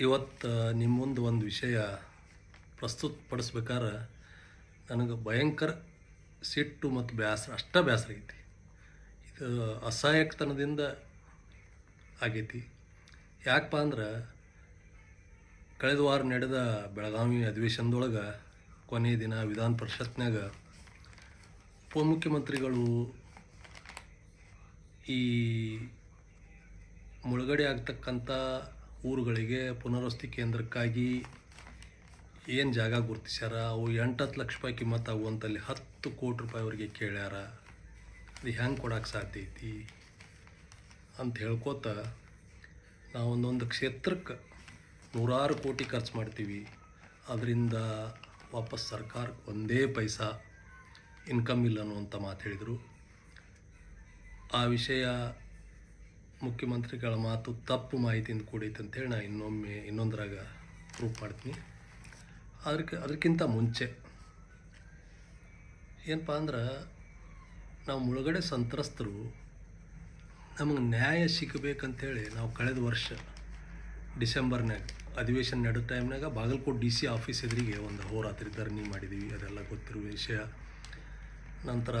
ಇವತ್ತು ನಿಮ್ಮ ಮುಂದೆ ಒಂದು ವಿಷಯ ಪ್ರಸ್ತುತಪಡಿಸ್ಬೇಕಾದ್ರೆ ನನಗೆ ಭಯಂಕರ ಸಿಟ್ಟು ಮತ್ತು ಬೇಸರ ಅಷ್ಟ ಬೇಸರ ಐತಿ ಇದು ಅಸಹಾಯಕತನದಿಂದ ಆಗೈತಿ. ಯಾಕಪ್ಪ ಅಂದ್ರೆ ಕಳೆದ ವಾರ ನಡೆದ ಬೆಳಗಾವಿ ಅಧಿವೇಶನದೊಳಗೆ ಕೊನೆಯ ದಿನ ವಿಧಾನ ಪರಿಷತ್ನಾಗ ಉಪಮುಖ್ಯಮಂತ್ರಿಗಳು ಈ ಮುಳುಗಡೆ ಆಗ್ತಕ್ಕಂಥ ಊರುಗಳಿಗೆ ಪುನರ್ವಸತಿ ಕೇಂದ್ರಕ್ಕಾಗಿ ಏನು ಜಾಗ ಗುರುತಿಸ್ಯಾರ? ಅವು ಎಂಟತ್ತು ಲಕ್ಷ ರೂಪಾಯಿ ಕಿಮ್ಮತ್ತಾಗುವಂತಲ್ಲಿ ಹತ್ತು ಕೋಟಿ ರೂಪಾಯಿ ಅವ್ರಿಗೆ ಕೇಳ್ಯಾರ. ಅದು ಹೆಂಗೆ ಕೊಡೋಕೆ ಸಾಧ್ಯ ಐತಿ? ಅಂತ ಹೇಳ್ಕೋತ ನಾವು ಒಂದೊಂದು ಕ್ಷೇತ್ರಕ್ಕೆ ನೂರಾರು ಕೋಟಿ ಖರ್ಚು ಮಾಡ್ತೀವಿ. ಅದರಿಂದ ವಾಪಸ್ ಸರ್ಕಾರಕ್ಕೆ ಒಂದೇ ಪೈಸಾ ಇನ್ಕಮ್ ಇಲ್ಲ ಅನ್ನುವಂಥ ಮಾತು ಹೇಳಿದರು. ಆ ವಿಷಯ ಮುಖ್ಯಮಂತ್ರಿಗಳ ಮಾತು ತಪ್ಪು ಮಾಹಿತಿಯಿಂದ ಕೂಡೈತೆ ಅಂತೇಳಿ ನಾನು ಇನ್ನೊಮ್ಮೆ ಇನ್ನೊಂದರಾಗ ಪ್ರೂಫ್ ಮಾಡ್ತೀನಿ. ಅದಕ್ಕೆ ಅದಕ್ಕಿಂತ ಮುಂಚೆ ಏನಪ್ಪ ಅಂದ್ರೆ ನಾವು ಮುಳುಗಡೆ ಸಂತ್ರಸ್ತರು ನಮಗೆ ನ್ಯಾಯ ಸಿಗಬೇಕಂತೇಳಿ ನಾವು ಕಳೆದ ವರ್ಷ ಡಿಸೆಂಬರ್ನಾಗ ಅಧಿವೇಶನ ನಡೆದ ಟೈಮ್ನಾಗ ಬಾಗಲಕೋಟ್ ಡಿ ಸಿ ಆಫೀಸ್ ಎದುರಿಗೆ ಒಂದು ಹೋರಾತ್ರಿ ಧರಣಿ ಮಾಡಿದ್ದೀವಿ ಅದೆಲ್ಲ ಗೊತ್ತಿರುವ ವಿಷಯ. ನಂತರ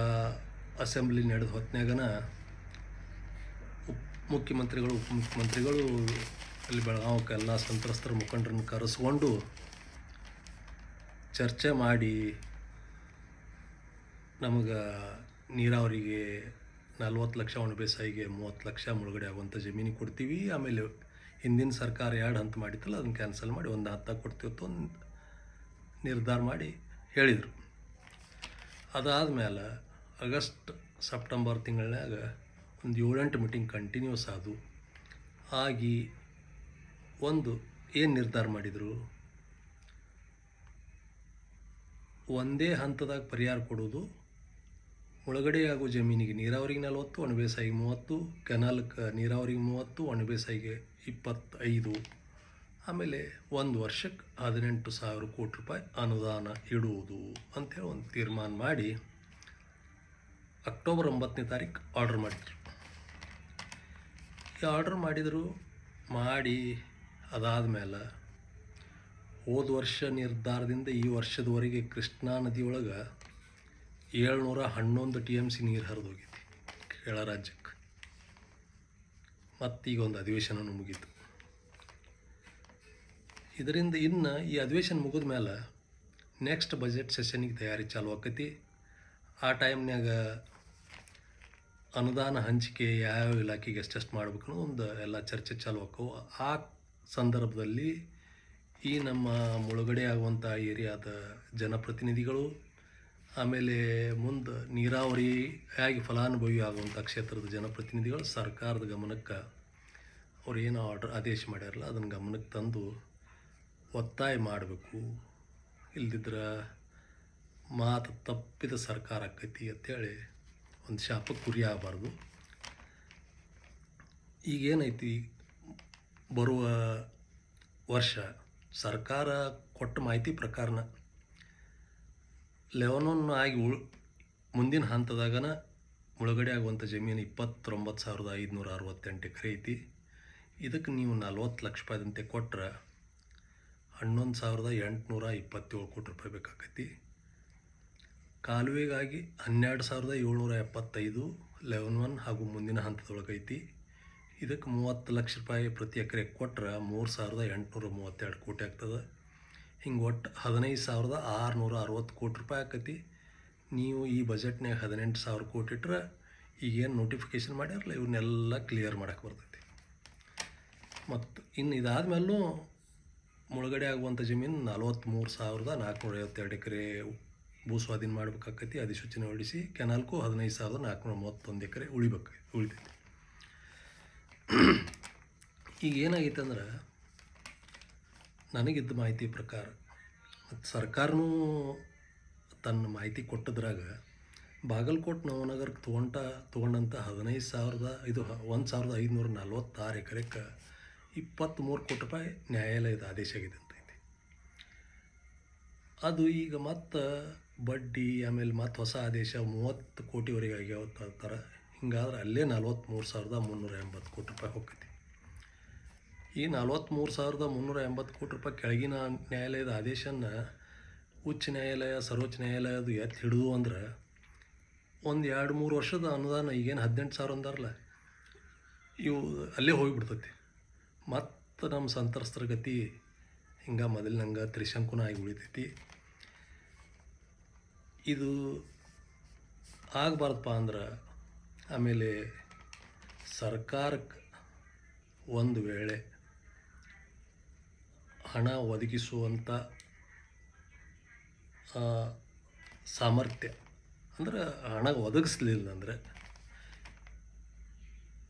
ಅಸೆಂಬ್ಲಿ ನಡೆದ ಹೊತ್ನ್ಯಾಗನ ಉಪ್ ಮುಖ್ಯಮಂತ್ರಿಗಳು, ಉಪಮುಖ್ಯಮಂತ್ರಿಗಳು ಅಲ್ಲಿ ಬೆಳಗಾವಕ್ಕೆ ಎಲ್ಲ ಸಂತ್ರಸ್ತರ ಮುಖಂಡರನ್ನು ಕರೆಸ್ಕೊಂಡು ಚರ್ಚೆ ಮಾಡಿ ನಮಗೆ ನೀರಾವರಿಗೆ ನಲ್ವತ್ತು ಲಕ್ಷ ಒಣ ಬೇಸಾಯಿಗೆ ಮೂವತ್ತು ಲಕ್ಷ ಮುಳುಗಡೆ ಆಗುವಂಥ ಜಮೀನಿಗೆ ಕೊಡ್ತೀವಿ. ಆಮೇಲೆ ಹಿಂದಿನ ಸರ್ಕಾರ ಎರಡು ಹಂತ ಮಾಡಿತ್ತಲ್ಲ, ಅದನ್ನು ಕ್ಯಾನ್ಸಲ್ ಮಾಡಿ ಒಂದು ಹತ್ತ ಕೊಡ್ತೀವಿ ಅಂತ ಒಂದು ನಿರ್ಧಾರ ಮಾಡಿ ಹೇಳಿದರು. ಅದಾದ ಮೇಲೆ ಆಗಸ್ಟ್, ಸೆಪ್ಟೆಂಬರ್ ತಿಂಗಳನ್ಯಾಗ ಒಂದು ಏಳೆಂಟು ಮೀಟಿಂಗ್ ಕಂಟಿನ್ಯೂಸ್ ಆದವು ಆಗಿ ಒಂದು ಏನು ನಿರ್ಧಾರ ಮಾಡಿದರು? ಒಂದೇ ಹಂತದಾಗ ಪರಿಹಾರ ಕೊಡೋದು, ಒಳಗಡೆ ಆಗೋ ಜಮೀನಿಗೆ ನೀರಾವರಿಗೆ ನಲವತ್ತು ಒಣ ಬೇಸಾಯಿಗೆ ಮೂವತ್ತು ಕೆನಾಲ್ಗೆ ನೀರಾವರಿಗೆ ಮೂವತ್ತು ಒಣ ಬೇಸಾಯಿಗೆ ಇಪ್ಪತ್ತೈದು. ಆಮೇಲೆ ಒಂದು ವರ್ಷಕ್ಕೆ ಹದಿನೆಂಟು ಸಾವಿರ ಕೋಟಿ ರೂಪಾಯಿ ಅನುದಾನ ಇಡುವುದು ಅಂಥೇಳಿ ಒಂದು ತೀರ್ಮಾನ ಮಾಡಿ ಅಕ್ಟೋಬರ್ ಒಂಬತ್ತನೇ ತಾರೀಕು ಆರ್ಡರ್ ಮಾಡಿದ್ರು. ಆರ್ಡರ್ ಮಾಡಿದರು. ಮಾಡಿ, ಅದಾದಮೇಲೆ ಹೋದ ವರ್ಷ ನಿರ್ಧಾರದಿಂದ ಈ ವರ್ಷದವರೆಗೆ ಕೃಷ್ಣಾ ನದಿಯೊಳಗೆ ಏಳ್ನೂರ ಹನ್ನೊಂದು ಟಿ ಎಂ ಸಿ ನೀರು ಹರಿದೋಗೈತಿ ಕೇರಳ ರಾಜ್ಯಕ್ಕೆ. ಮತ್ತೀಗ ಒಂದು ಅಧಿವೇಶನ ಮುಗೀತು. ಇದರಿಂದ ಇನ್ನು ಈ ಅಧಿವೇಶನ ಮುಗಿದ ಮೇಲೆ ನೆಕ್ಸ್ಟ್ ಬಜೆಟ್ ಸೆಷನಿಗೆ ತಯಾರಿ ಚಾಲು ಆಕೈತಿ. ಆ ಟೈಮ್ನ್ಯಾಗ ಅನುದಾನ ಹಂಚಿಕೆ ಯಾವ ಇಲಾಖೆಗೆ ಎಷ್ಟೆಷ್ಟು ಮಾಡ್ಬೇಕು ಒಂದು ಎಲ್ಲ ಚರ್ಚೆ ಚಾಲು ಆಕ್ಕವು ಆ ಸಂದರ್ಭದಲ್ಲಿ ಈ ನಮ್ಮ ಮುಳುಗಡೆ ಆಗುವಂಥ ಏರಿಯಾದ ಜನಪ್ರತಿನಿಧಿಗಳು, ಆಮೇಲೆ ಮುಂದೆ ನೀರಾವರಿ ಆಗಿ ಫಲಾನುಭವಿ ಆಗುವಂಥ ಕ್ಷೇತ್ರದ ಜನಪ್ರತಿನಿಧಿಗಳು ಸರ್ಕಾರದ ಗಮನಕ್ಕೆ ಅವ್ರು ಏನು ಆರ್ಡರ್ ಆದೇಶ ಮಾಡ್ಯಾರಲ್ಲ, ಅದನ್ನು ಗಮನಕ್ಕೆ ತಂದು ಒತ್ತಾಯ ಮಾಡಬೇಕು. ಇಲ್ದಿದ್ರೆ ಮಾತು ತಪ್ಪಿದ ಸರ್ಕಾರ ಆಕೈತಿ ಅಂತೇಳಿ ಒಂದು ಶಾಪಕ್ಕೆ ಗುರಿ ಆಗಬಾರ್ದು. ಈಗೇನೈತಿ? ಬರುವ ವರ್ಷ ಸರ್ಕಾರ ಕೊಟ್ಟ ಮಾಹಿತಿ ಪ್ರಕಾರನ ಲೆವನೊನ್ ಆಗಿ ಉಳ್ ಮುಂದಿನ ಹಂತದಾಗನ ಮುಳುಗಡೆ ಆಗುವಂಥ ಜಮೀನು ಇಪ್ಪತ್ತೊಂಬತ್ತು ಸಾವಿರದ ಐದುನೂರ ಅರವತ್ತೆಂಟು ಎಕರೆ ಐತಿ. ಇದಕ್ಕೆ ನೀವು ನಲ್ವತ್ತು ಲಕ್ಷ ರೂಪಾಯಿದಂತೆ ಕೊಟ್ರೆ ಹನ್ನೊಂದು ಸಾವಿರದ ಎಂಟುನೂರ ಇಪ್ಪತ್ತೇಳು ಕೋಟಿ ರೂಪಾಯಿ ಬೇಕಾಕೈತಿ. ಕಾಲುವೆಗಾಗಿ ಹನ್ನೆರಡು ಸಾವಿರದ ಏಳ್ನೂರ ಎಪ್ಪತ್ತೈದು ಲೆವೆನ್ ಒನ್ ಹಾಗೂ ಮುಂದಿನ ಹಂತದೊಳಗೈತಿ. ಇದಕ್ಕೆ ಮೂವತ್ತು ಲಕ್ಷ ರೂಪಾಯಿ ಪ್ರತಿ ಎಕರೆ ಕೊಟ್ರೆ ಮೂರು ಸಾವಿರದ ಎಂಟುನೂರ ಮೂವತ್ತೆರಡು ಕೋಟಿ ಆಗ್ತದೆ. ಹಿಂಗೆ ಒಟ್ಟು ಹದಿನೈದು ಸಾವಿರದ ಆರುನೂರ ಅರವತ್ತು ಕೋಟಿ ರೂಪಾಯಿ ಆಕತಿ. ನೀವು ಈ ಬಜೆಟ್ನಾಗ ಹದಿನೆಂಟು ಸಾವಿರ ಕೋಟಿ ಇಟ್ರೆ ಈಗೇನು ನೋಟಿಫಿಕೇಷನ್ ಮಾಡ್ಯಾರಲ್ಲ, ಇವನ್ನೆಲ್ಲ ಕ್ಲಿಯರ್ ಮಾಡೋಕ್ಕೆ ಬರ್ತೈತಿ. ಮತ್ತು ಇನ್ನು ಇದಾದ್ಮೇಲೂ ಮುಳುಗಡೆ ಆಗುವಂಥ ಜಮೀನು ನಲವತ್ತ್ಮೂರು ಸಾವಿರದ ನಾಲ್ಕುನೂರ ಐವತ್ತೆರಡು ಎಕರೆ ಭೂ ಸ್ವಾಧೀನ ಮಾಡ್ಬೇಕಾಕೈತಿ, ಅಧಿಸೂಚನೆ ಹೊರಡಿಸಿ ಕೆನಾಲ್ಕು ಹದಿನೈದು ಸಾವಿರದ ನಾಲ್ಕುನೂರ ಮೂವತ್ತೊಂದು ಎಕರೆ ಉಳಿಬೇಕು, ಉಳಿತೈತಿ. ಈಗ ಏನಾಗೈತೆ ಅಂದ್ರೆ, ನನಗಿದ್ದ ಮಾಹಿತಿ ಪ್ರಕಾರ, ಮತ್ತು ಸರ್ಕಾರನೂ ತನ್ನ ಮಾಹಿತಿ ಕೊಟ್ಟದ್ರಾಗ ಬಾಗಲಕೋಟೆ ನವನಗರಕ್ಕೆ ತೊಗೊಂಡ ತೊಗೊಂಡಂಥ ಹದಿನೈದು ಸಾವಿರದ ಇದು ಒಂದು ಸಾವಿರದ ಐದುನೂರ ನಲ್ವತ್ತಾರು ಎಕರೆಕ್ಕೆ ಇಪ್ಪತ್ತ್ಮೂರು ಕೋಟಿ ರೂಪಾಯಿ ನ್ಯಾಯಾಲಯದ ಆದೇಶ ಆಗಿದೆ ಅಂತೈತಿ ಅದು ಈಗ ಮತ್ತು ಬಡ್ಡಿ, ಆಮೇಲೆ ಮತ್ತು ಹೊಸ ಆದೇಶ ಮೂವತ್ತು ಕೋಟಿವರೆಗೆ ಆಗ್ಯಾವ ಅಂತಾರೆ ಹಿಂಗಾದ್ರೆ ಅಲ್ಲೇ ನಲ್ವತ್ತ್ಮೂರು ಸಾವಿರದ ಮುನ್ನೂರ ಎಂಬತ್ತು ಕೋಟಿ ರೂಪಾಯಿ ಹೋಗ್ತೈತಿ. ಈ ನಲ್ವತ್ತ್ಮೂರು ಸಾವಿರದ ಮುನ್ನೂರ ಎಂಬತ್ತು ಕೋಟಿ ರೂಪಾಯಿ ಕೆಳಗಿನ ನ್ಯಾಯಾಲಯದ ಆದೇಶನ ಉಚ್ಚ ನ್ಯಾಯಾಲಯ, ಸರ್ವೋಚ್ಚ ನ್ಯಾಯಾಲಯದ ಎತ್ತಿ ಹಿಡಿದು ಅಂದ್ರೆ ಒಂದು ಎರಡು ಮೂರು ವರ್ಷದ ಅನುದಾನ ಈಗೇನು ಹದಿನೆಂಟು ಸಾವಿರ ಅಂದಾರಲ್ಲ, ಇವು ಅಲ್ಲೇ ಹೋಗಿಬಿಡ್ತೈತಿ. ಮತ್ತು ನಮ್ಮ ಸಂತ್ರಸ್ತರ ಗತಿ ಹಿಂಗೆ ಮೊದಲಿನಂಗೆ ತ್ರಿಶಂಕುನ ಆಗಿ ಉಳಿತೈತಿ. ಇದು ಆಗಬಾರ್ದಪ್ಪ ಅಂದ್ರೆ ಆಮೇಲೆ ಸರ್ಕಾರಕ್ಕೆ ಒಂದು ವೇಳೆ ಹಣ ಒದಗಿಸುವಂಥ ಸಾಮರ್ಥ್ಯ ಅಂದ್ರೆ ಹಣ ಒದಗಿಸ್ಲಿಲ್ಲ ಅಂದರೆ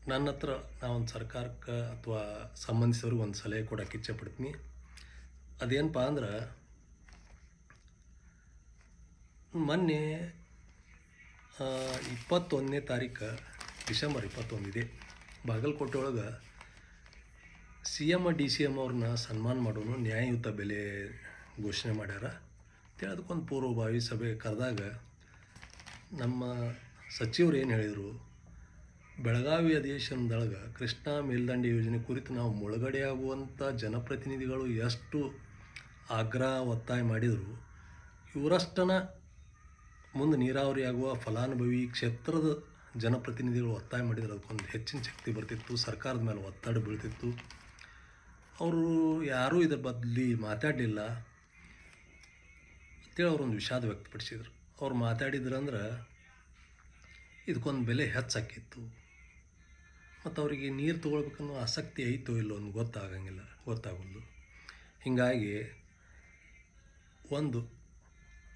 ನನ್ನ ಹತ್ರ ನಾವೊಂದು ಸರ್ಕಾರಕ್ಕೆ ಅಥವಾ ಸಂಬಂಧಿಸಿದವ್ರಿಗೆ ಒಂದು ಸಲಹೆ ಕೊಡೋಕೆ ಇಚ್ಛೆಪಡ್ತೀನಿ ಅದೇನಪ್ಪ ಅಂದ್ರೆ ಮೊನ್ನೆ ಇಪ್ಪತ್ತೊಂದನೇ ತಾರೀಕು ಡಿಸೆಂಬರ್ ಇಪ್ಪತ್ತೊಂದಿದೆ. ಬಾಗಲಕೋಟೆ ಒಳಗೆ C M D C M ಅವ್ರನ್ನ ಸನ್ಮಾನ ಮಾಡೋನು ನ್ಯಾಯಯುತ ಬೆಲೆ ಘೋಷಣೆ ಮಾಡ್ಯಾರ. ಅದಕ್ಕೊಂದು ಪೂರ್ವಭಾವಿ ಸಭೆ ಕರೆದಾಗ ನಮ್ಮ ಸಚಿವರು ಏನು ಹೇಳಿದರು? ಬೆಳಗಾವಿ ಅಧಿವೇಶನದೊಳಗೆ ಕೃಷ್ಣಾ ಮೇಲ್ದಂಡೆ ಯೋಜನೆ ಕುರಿತು ನಾವು ಮುಳುಗಡೆಯಾಗುವಂಥ ಜನಪ್ರತಿನಿಧಿಗಳು ಎಷ್ಟು ಆಗ್ರಹ ಒತ್ತಾಯ ಮಾಡಿದರು, ಇವರಷ್ಟನ ಮುಂದೆ ನೀರಾವರಿ ಆಗುವ ಫಲಾನುಭವಿ ಕ್ಷೇತ್ರದ ಜನಪ್ರತಿನಿಧಿಗಳು ಒತ್ತಾಯ ಮಾಡಿದರೆ. ಅದಕ್ಕೊಂದು ಹೆಚ್ಚಿನ ಶಕ್ತಿ ಬರ್ತಿತ್ತು. ಸರ್ಕಾರದ ಮೇಲೆ ಒತ್ತಡ ಬೀಳ್ತಿತ್ತು. ಅವರು ಯಾರೂ ಇದರ ಬದಲಿ ಮಾತಾಡಲಿಲ್ಲ. ಅಂತೇಳಿ ಅವರೊಂದು ವಿಷಾದ ವ್ಯಕ್ತಪಡಿಸಿದರು. ಅವ್ರು ಮಾತಾಡಿದ್ರಂದ್ರೆ ಇದಕ್ಕೊಂದು ಬೆಲೆ ಹೆಚ್ಚಾಕಿತ್ತು. ಮತ್ತು ಅವರಿಗೆ ನೀರು ತೊಗೊಳ್ಬೇಕನ್ನೋ ಆಸಕ್ತಿ ಐತೋ ಇಲ್ಲೋ ಒಂದು ಗೊತ್ತಾಗಂಗಿಲ್ಲ, ಗೊತ್ತಾಗೋದು. ಹೀಗಾಗಿ ಒಂದು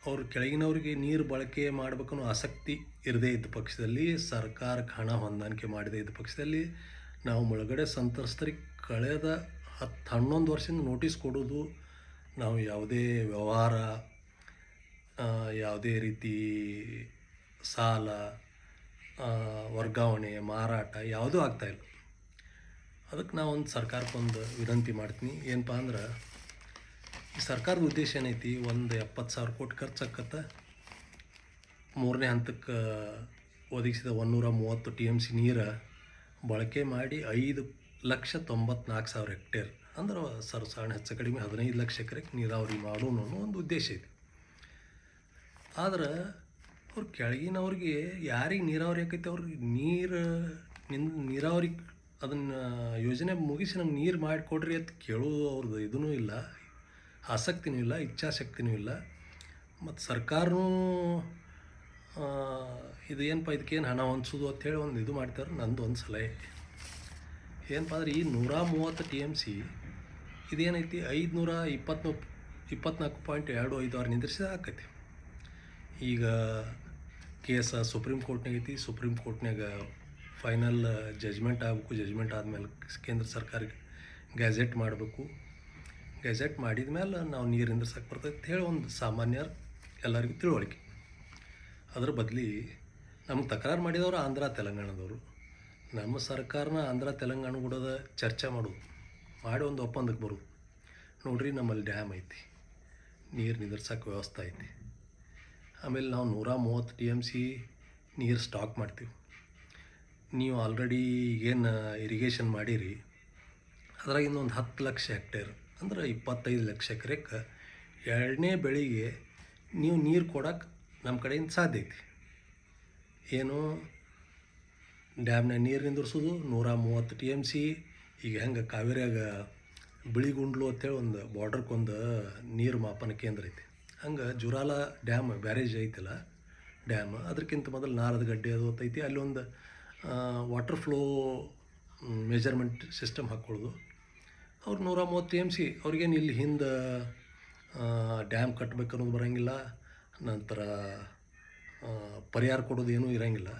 ಅವ್ರು ಕೆಳಗಿನವರಿಗೆ ನೀರು ಬಳಕೆ ಮಾಡ್ಬೇಕನ್ನೋ ಆಸಕ್ತಿ ಇರದೇ ಇದ್ದ ಪಕ್ಷದಲ್ಲಿ ಸರ್ಕಾರಕ್ಕೆ ಹಣ ಹೊಂದಾಣಿಕೆ ಮಾಡದೇ ಇದ್ದ ಪಕ್ಷದಲ್ಲಿ ನಾವು ಮುಳುಗಡೆ ಸಂತ್ರಸ್ತರಿಗೆ ಕಳೆದ ಹತ್ತು ಹನ್ನೊಂದು ವರ್ಷದಿಂದ ನೋಟಿಸ್ ಕೊಡೋದು ನಾವು ಯಾವುದೇ ವ್ಯವಹಾರ ಯಾವುದೇ ರೀತಿ ಸಾಲ ವರ್ಗಾವಣೆ, ಮಾರಾಟ ಯಾವುದೂ ಆಗ್ತಾಯಿಲ್ಲ ಅದಕ್ಕೆ ನಾವು ಒಂದು ಸರ್ಕಾರಕ್ಕೊಂದು ವಿನಂತಿ ಮಾಡ್ತೀನಿ. ಏನಪ್ಪ ಅಂದ್ರೆ ಸರ್ಕಾರದ ಉದ್ದೇಶ ಏನೈತಿ? ಒಂದು ಎಪ್ಪತ್ತು ಸಾವಿರ ಕೋಟಿ ಖರ್ಚು ಆಕತ್ತ. ಮೂರನೇ ಹಂತಕ್ಕೆ ಒದಗಿಸಿದ ಒಂದೂರ ಮೂವತ್ತು ಟಿ ಎಂ ಸಿ ನೀರು ಬಳಕೆ ಮಾಡಿ ಐದು ಲಕ್ಷ ತೊಂಬತ್ನಾಲ್ಕು ಸಾವಿರ ಹೆಕ್ಟೇರ್. ಅಂದ್ರೆ ಸರ್ಸಾಣ ಹೆಚ್ಚು ಕಡಿಮೆ ಹದಿನೈದು ಲಕ್ಷ ಎಕರೆಗೆ ನೀರಾವರಿ ಮಾಡೋಣ ಅನ್ನೋ ಒಂದು ಉದ್ದೇಶ ಐತಿ. ಆದ್ರೆ ಅವ್ರು ಕೆಳಗಿನವ್ರಿಗೆ ಯಾರಿಗೆ ನೀರಾವರಿ ಆಕೈತಿ? ಅವ್ರಿಗೆ ನೀರು ನಿನ್ ನೀರಾವರಿ ಅದನ್ನು ಯೋಜನೆ ಮುಗಿಸಿ ನಮ್ಗೆ ನೀರು ಮಾಡಿಕೊಡ್ರಿ ಅಂತ ಕೇಳೋದು ಅವ್ರದ್ದು ಇದೂ ಇಲ್ಲ. ಆಸಕ್ತಿನೂ ಇಲ್ಲ, ಇಚ್ಛಾಶಕ್ತಿನೂ ಇಲ್ಲ. ಮತ್ತು ಸರ್ಕಾರನೂ ಇದು ಏನಪ್ಪ ಇದಕ್ಕೇನು ಹಣ ಹೊಂದಿಸೋದು ಅಂತೇಳಿ ಒಂದು ಇದು ಮಾಡ್ತಾರೆ, ನಂದು ಒಂದು ಸಲಹೆ. ಏನಪ್ಪ ಅಂದ್ರೆ ಈ ನೂರ ಮೂವತ್ತು ಟಿ ಎಂ ಸಿ ಇದೇನೈತಿ, ಐದುನೂರ ಇಪ್ಪತ್ತ್ಮೂ ಇಪ್ಪತ್ನಾಲ್ಕು ಪಾಯಿಂಟ್ ಎರಡು ಐದು ನಿಂದ್ರಿಸಿದ ಆಕೈತಿ. ಈಗ ಕೇಸ ಸುಪ್ರೀಂ ಕೋರ್ಟ್ನಾಗ ಐತಿ, ಸುಪ್ರೀಂ ಕೋರ್ಟ್ನಾಗ ಫೈನಲ್ ಜಜ್ಮೆಂಟ್ ಆಗಬೇಕು, ಜಜ್ಮೆಂಟ್ ಆದಮೇಲೆ ಕೇಂದ್ರ ಸರ್ಕಾರಕ್ಕೆ ಗ್ಯಾಜೆಟ್ ಮಾಡಬೇಕು. ಗೆಜೆಟ್ ಮಾಡಿದ ಮೇಲೆ ನಾವು ನೀರು ಸಾಕು ಬರ್ತೈತೆ ಹೇಳಿ ಒಂದು ಸಾಮಾನ್ಯ ಎಲ್ಲರಿಗೂ ತಿಳುವಳಿಕೆ. ಅದ್ರ ಬದಲಿ ನಮ್ಗೆ ತಕರಾರು ಮಾಡಿದವರು ಆಂಧ್ರ, ತೆಲಂಗಾಣದವರು. ನಮ್ಮ ಸರ್ಕಾರನ ಆಂಧ್ರ, ತೆಲಂಗಾಣ ಕೂಡದ ಚರ್ಚೆ ಮಾಡೋದು, ಮಾಡಿ ಒಂದು ಒಪ್ಪಂದಕ್ಕೆ ಬರು. ನೋಡ್ರಿ ನಮ್ಮಲ್ಲಿ ಡ್ಯಾಮ್ ಐತಿ, ನೀರು ನಿಂದ್ರಸಕ್ಕೆ ವ್ಯವಸ್ಥೆ ಐತಿ. ಆಮೇಲೆ ನಾವು ನೂರ ಮೂವತ್ತು ಟಿ ಎಂ ಸಿ ನೀರು ಸ್ಟಾಕ್ ಮಾಡ್ತೀವಿ. ನೀವು ಆಲ್ರೆಡಿ ಏನು ಇರಿಗೇಷನ್ ಮಾಡಿರಿ ಅದ್ರಾಗ ಒಂದು ಹತ್ತು ಲಕ್ಷ ಹೆಕ್ಟೇರ್ ಅಂದ್ರೆ ಇಪ್ಪತ್ತೈದು ಲಕ್ಷ ಎಕರೆಗೆ ಎರಡನೇ ಬೆಳೆಗೆ ನೀವು ನೀರು ಕೊಡೋಕೆ ನಮ್ಮ ಕಡೆಯಿಂದ ಸಾಧ್ಯ ಐತಿ. ಏನು? ಡ್ಯಾಮ್ನ ನೀರು ನಿಂದಿರ್ಸೋದು, ನೂರ ಮೂವತ್ತು ಟಿ ಎಂ ಸಿ ಈಗ ಹೆಂಗೆ ಕಾವೇರಿಯಾಗ ಬಿಳಿಗುಂಡ್ಲು ಅಂತೇಳಿ ಒಂದು ಬಾರ್ಡ್ರಕ್ಕೊಂದು ನೀರು ಮಾಪನ ಕೇಂದ್ರ ಐತಿ. ಹಂಗೆ ಜುರಾಲ ಡ್ಯಾಮ್ ಬ್ಯಾರೇಜ್ ಐತಲ್ಲ, ಡ್ಯಾಮ್ ಅದಕ್ಕಿಂತ ಮೊದಲು ನಾರದ ಗಡ್ಡೆ ಅದು ಐತಿ. ಅಲ್ಲಿ ಒಂದು ವಾಟರ್ ಫ್ಲೋ ಮೆಜರ್ಮೆಂಟ್ ಸಿಸ್ಟಮ್ ಹಾಕ್ಕೊಳ್ಳೋದು ಅವ್ರು ನೂರ ಮೂವತ್ತು ಎಂ ಸಿ, ಅವ್ರಿಗೇನು ಇಲ್ಲಿ ಹಿಂದೆ ಡ್ಯಾಮ್ ಕಟ್ಟಬೇಕು ಅನ್ನೋದು ಬರೋಂಗಿಲ್ಲ, ನಂತರ ಪರಿಹಾರ ಕೊಡೋದು ಏನೂ ಇರೋಂಗಿಲ್ಲ.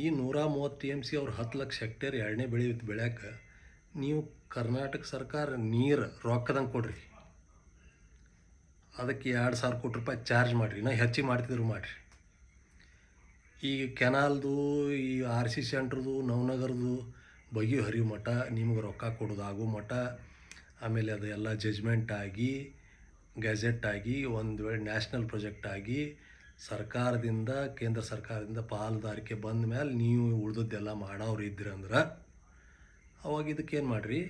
ಈ ನೂರ ಮೂವತ್ತು ಎಂ ಸಿ ಅವ್ರು ಹತ್ತು ಲಕ್ಷ ಹೆಕ್ಟೇರ್ ಎರಡನೇ ಬೆಳೆ ಬೆಳ್ಯಾಕೆ ನೀವು ಕರ್ನಾಟಕ ಸರ್ಕಾರ ನೀರು ರೊಕ್ಕದಂಗೆ ಕೊಡ್ರಿ. ಅದಕ್ಕೆ ಎರಡು ಸಾವಿರ ಕೋಟಿ ರೂಪಾಯಿ ಚಾರ್ಜ್ ಮಾಡಿರಿ ನಾ ಹೆಚ್ಚಿ ಮಾಡ್ತಿದ್ರು ಮಾಡಿರಿ. ಈ ಕೆನಾಲ್ದು, ಈ ಆರ್ ಸಿ ಸೆಂಟ್ರದು, ನವನಗರದು ಬಗೆಹರಿಯೋ ಮಠ, ನಿಮ್ಗೆ ರೊಕ್ಕ ಕೊಡೋದು ಆಗೋ ಮಠ, ಆಮೇಲೆ ಅದು ಎಲ್ಲ ಜಜ್ಮೆಂಟ್ ಆಗಿ ಗ್ಯಾಜೆಟ್ ಆಗಿ, ಒಂದು ವೇಳೆ ನ್ಯಾಷನಲ್ ಪ್ರಾಜೆಕ್ಟ್ ಆಗಿ, ಸರ್ಕಾರದಿಂದ, ಕೇಂದ್ರ ಸರ್ಕಾರದಿಂದ ಪಾಲುದಾರಿಕೆ ಬಂದ ಮೇಲೆ ನೀವು ಉಳ್ದದ್ದೆಲ್ಲ ಮಾಡೋರು ಅಂದ್ರೆ, ಅವಾಗ ಇದಕ್ಕೇನು ಮಾಡಿರಿ?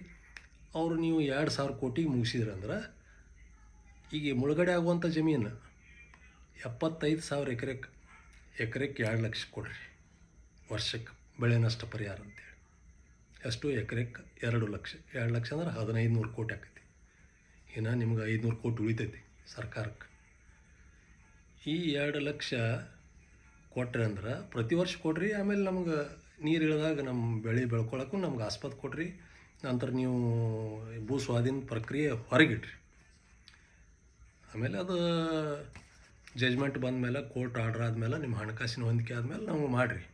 ಅವರು ನೀವು ಎರಡು ಸಾವಿರ ಕೋಟಿಗೆ ಮುಗಿಸಿದ್ರಂದ್ರೆ ಈಗ ಮುಳುಗಡೆ ಆಗುವಂಥ ಜಮೀನು ಎಪ್ಪತ್ತೈದು ಸಾವಿರ ಎಕರೆಕ್ ಎಕರೆಗೆ ಎರಡು ಲಕ್ಷ ಕೊಡ್ರಿ, ವರ್ಷಕ್ಕೆ ಬೆಳೆ ನಷ್ಟ ಪರಿಹಾರ ಅಂತೇಳಿ ಎಷ್ಟು ಎಕರೆಕ್ಕೆ ಎರಡು ಲಕ್ಷ ಎರಡು ಲಕ್ಷ ಅಂದ್ರೆ ಹದಿನೈದು ನೂರು ಕೋಟಿ ಆಕೈತಿ. ಇನ್ನು ನಿಮ್ಗೆ ಐದುನೂರು ಕೋಟಿ ಉಳಿತೈತಿ ಸರ್ಕಾರಕ್ಕೆ. ಈ ಎರಡು ಲಕ್ಷ ಕೊಟ್ರಿ ಅಂದ್ರೆ ಪ್ರತಿ ವರ್ಷ ಕೊಡ್ರಿ, ಆಮೇಲೆ ನಮ್ಗೆ ನೀರು ಇಳಿದಾಗ ನಮ್ಮ ಬೆಳೆ ಬೆಳ್ಕೊಳಕ್ಕೂ ನಮ್ಗೆ ಆಸ್ಪತ್ ಕೊಡ್ರಿ ನಂತರ ನೀವು ಭೂ ಸ್ವಾಧೀನ ಪ್ರಕ್ರಿಯೆ ಹೊರಗಿಡ್ರಿ. ಆಮೇಲೆ ಅದು ಜಜ್ಮೆಂಟ್ ಬಂದಮೇಲೆ ಕೋರ್ಟ್ ಆರ್ಡ್ರ್ ಆದಮೇಲೆ ನಿಮ್ಮ ಹಣಕಾಸಿನ ಹೊಂದಿಕೆ ಆದಮೇಲೆ ನಮ್ಗೆ ಮಾಡಿರಿ.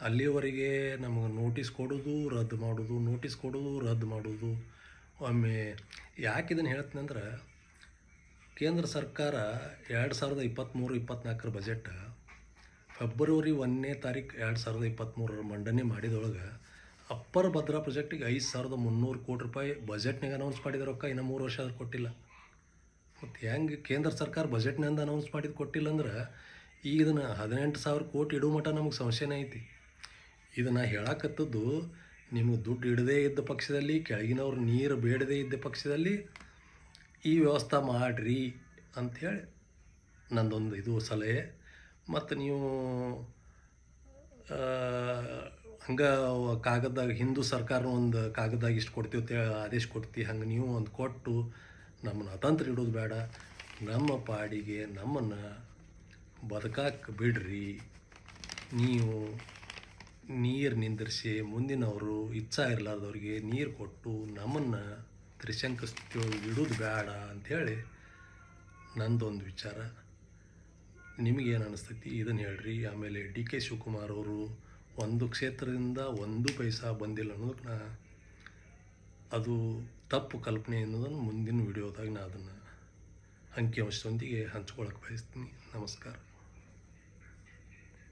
ಅಲ್ಲಿವರೆಗೆ ನಮಗೆ ನೋಟಿಸ್ ಕೊಡೋದು, ರದ್ದು ಮಾಡೋದು, ನೋಟಿಸ್ ಕೊಡೋದು, ರದ್ದು ಮಾಡೋದು. ಒಮ್ಮೆ ಯಾಕೆ ಇದನ್ನು ಹೇಳ್ತೀನಿ ಅಂದ್ರೆ, ಕೇಂದ್ರ ಸರ್ಕಾರ ಎರಡು ಸಾವಿರದ ಇಪ್ಪತ್ತ್ಮೂರು ಇಪ್ಪತ್ತ್ನಾಲ್ಕರ ಬಜೆಟ್ ಫೆಬ್ರವರಿ ಒಂದನೇ ತಾರೀಕು ಎರಡು ಸಾವಿರದ ಇಪ್ಪತ್ತ್ಮೂರರ ಮಂಡನೆ ಮಾಡಿದೊಳಗೆ ಅಪ್ಪರ್ ಭದ್ರಾ ಪ್ರಾಜೆಕ್ಟಿಗೆ ಐದು ಸಾವಿರದ ಮುನ್ನೂರು ಕೋಟಿ ರೂಪಾಯಿ ಬಜೆಟ್ನಾಗ ಅನೌನ್ಸ್ ಮಾಡಿದ ರೊಕ್ಕ ಇನ್ನೂ ಮೂರು ವರ್ಷ ಆದ್ರೂ ಕೊಟ್ಟಿಲ್ಲ. ಮತ್ತು ಹೆಂಗೆ ಕೇಂದ್ರ ಸರ್ಕಾರ ಬಜೆಟ್ನಿಂದ ಅನೌನ್ಸ್ ಮಾಡಿದ್ದು ಕೊಟ್ಟಿಲ್ಲ ಅಂದ್ರೆ, ಈಗ ಇದನ್ನು ಹದಿನೆಂಟು ಸಾವಿರ ಕೋಟಿ ಇಡೋ ಮಟ್ಟ ನಮಗೆ ಸಂಶಯನೇ ಐತಿ. ಇದನ್ನು ಹೇಳಕತ್ತದ್ದು ನಿಮಗೆ ದುಡ್ಡು ಇಡದೇ ಇದ್ದ ಪಕ್ಷದಲ್ಲಿ, ಕೆಳಗಿನವ್ರು ನೀರು ಬೇಡದೇ ಇದ್ದ ಪಕ್ಷದಲ್ಲಿ ಈ ವ್ಯವಸ್ಥೆ ಮಾಡಿರಿ ಅಂಥೇಳಿ ನಂದೊಂದು ಇದು ಸಲಹೆ. ಮತ್ತು ನೀವು ಹಂಗೆ ಕಾಗದಾಗ ಹಿಂದೂ ಸರ್ಕಾರ ಒಂದು ಕಾಗದಾಗ ಇಷ್ಟು ಕೊಡ್ತೀವಿ ಆದೇಶ ಕೊಡ್ತೀವಿ ಹಂಗೆ ನೀವು ಒಂದು ಕೊಟ್ಟು ನಮ್ಮನ್ನು ಅತಂತ್ರ ಇಡೋದು ಬೇಡ. ನಮ್ಮ ಪಾಡಿಗೆ ನಮ್ಮನ್ನು ಬದುಕಕ್ಕೆ ಬಿಡ್ರಿ. ನೀವು ನೀರು ನಿಂದಿರಿಸಿ ಮುಂದಿನವರು ಇಚ್ಛಾ ಇರಲಾರ್ದವ್ರಿಗೆ ನೀರು ಕೊಟ್ಟು ನಮ್ಮನ್ನು ತ್ರಿಶಂಕ ಸ್ಥಿತಿಯೊಳಗೆ ಇಡೋದು ಬೇಡ ಅಂಥೇಳಿ ನಂದೊಂದು ವಿಚಾರ. ನಿಮಗೇನು ಅನಿಸ್ತೈತಿ? ಇದನ್ನು ಹೇಳ್ರಿ. ಆಮೇಲೆ ಡಿ ಕೆ ಶಿವಕುಮಾರ್ ಅವರು ಒಂದು ಕ್ಷೇತ್ರದಿಂದ ಒಂದು ಪೈಸಾ ಬಂದಿಲ್ಲ ಅನ್ನೋದಕ್ಕೆ ನಾ ಅದು ತಪ್ಪು ಕಲ್ಪನೆ ಅನ್ನೋದನ್ನು ಮುಂದಿನ ವಿಡಿಯೋದಾಗ ನಾನು ಅದನ್ನು ಅಂಕಿಅಂಶದೊಂದಿಗೆ ಹಂಚ್ಕೊಳಕ್ಕೆ ಬಯಸ್ತೀನಿ. ನಮಸ್ಕಾರ.